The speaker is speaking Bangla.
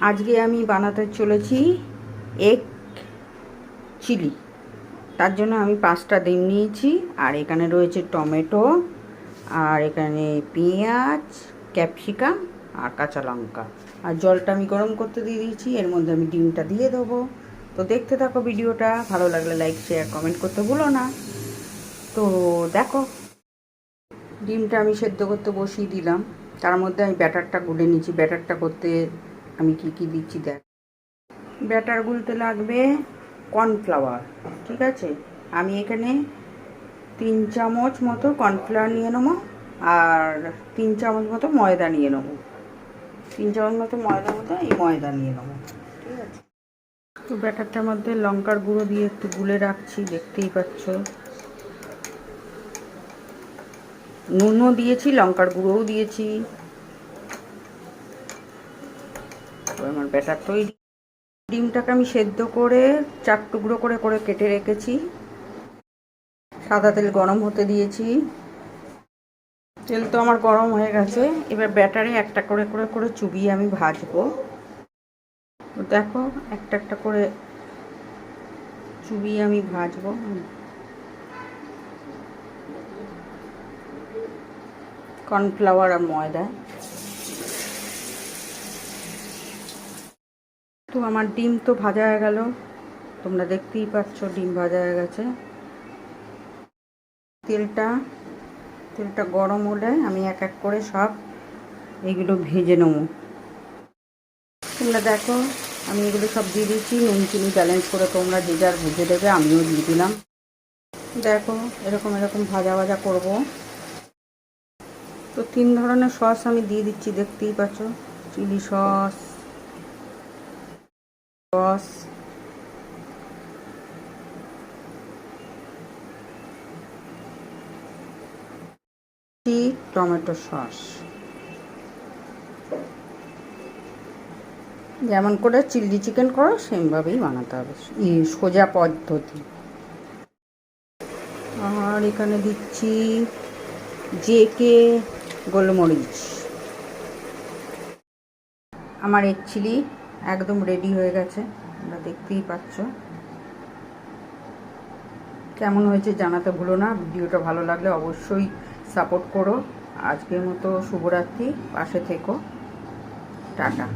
আজকে আমি বানাতে চলেছি এগ চিলি। তার জন্য আমি পাঁচটা ডিম নিয়েছি, আর এখানে রয়েছে টমেটো, আর এখানে পেঁয়াজ, ক্যাপসিকাম, আর কাঁচা লঙ্কা। আর জলটা আমি গরম করতে দিয়ে দিয়েছি, এর মধ্যে আমি ডিমটা দিয়ে দেবো। তো দেখতে থাকো ভিডিওটা, ভালো লাগলে লাইক শেয়ার কমেন্ট করতে ভুলো না। তো দেখো, ডিমটা আমি সেদ্ধ করতে বসিয়ে দিলাম। তার মধ্যে আমি ব্যাটারটা গুলে নিচ্ছি ব্যাটারটা করতে আমি কি কি দিচ্ছি দেখ। ব্যাটার গুলতে লাগবে কর্নফ্লাওয়ার, ঠিক আছে? আমি এখানে তিন চামচ মতো কর্নফ্লাওয়ার নিয়ে নেব আর তিন চামচ মতো ময়দা নিয়ে নেব। তিন চামচ মতো ময়দার মতো এই ময়দা নিয়ে নেব, ঠিক আছে? তো ব্যাটারটার মধ্যে লঙ্কার গুঁড়ো দিয়ে একটু গুলে রাখছি, দেখতেই পাচ্ছ। নুনও দিয়েছি, লঙ্কার গুঁড়োও দিয়েছি। এবার আমার ব্যাটার তৈরি ডিমটাকে আমি সেদ্ধ করে চার টুকরো করে করে কেটে রেখেছি। সাদা তেল গরম হতে দিয়েছি। তেল তো আমার গরম হয়ে গেছে। এবার ব্যাটারে একটা করে করে করে চুবিয়ে আমি ভাজবো। দেখো, একটা একটা করে চুবিয়ে আমি ভাজবো। কর্নফ্লাওয়ার আর ময়দা। তো আমার ডিম তো ভাজা হয়ে গেল। তোমরা দেখতেই পাচ্ছ, ডিম ভাজা হয়ে গেছে। তেলটা তেলটা গরম হলে আমি এক এক করে সব এগুলো ভেজে নেব। তোমরা দেখো, আমি এগুলো সব দিয়ে দিচ্ছি নুন, চিনি ব্যালেন্স করে তোমরা যে যার ভেজে দেবে, আমিও দিয়ে দিলাম। দেখো, এরকম এরকম ভাজা ভাজা করব। তো তিন ধরনের সস আমি দিয়ে দিচ্ছি, দেখতেই পাচ্ছ, chilli sauce sauce tomato sauce. যেমন করে চিলি চিকেন করো, সেমভাবেই বানাতে হবে। সোজা পদ্ধতি। আর এখানে দিচ্ছি জেকে গোলমরিচ। আমার এগ চিলি একদম রেডি হয়ে গেছে। আমরা দেখতেই পাচ্ছ। কেমন হয়েছে জানাতে ভুলো না। ভিডিওটা ভালো লাগলে অবশ্যই সাপোর্ট করো। আজকের মতো শুভরাত্রি। পাশে থেকো। টাটা।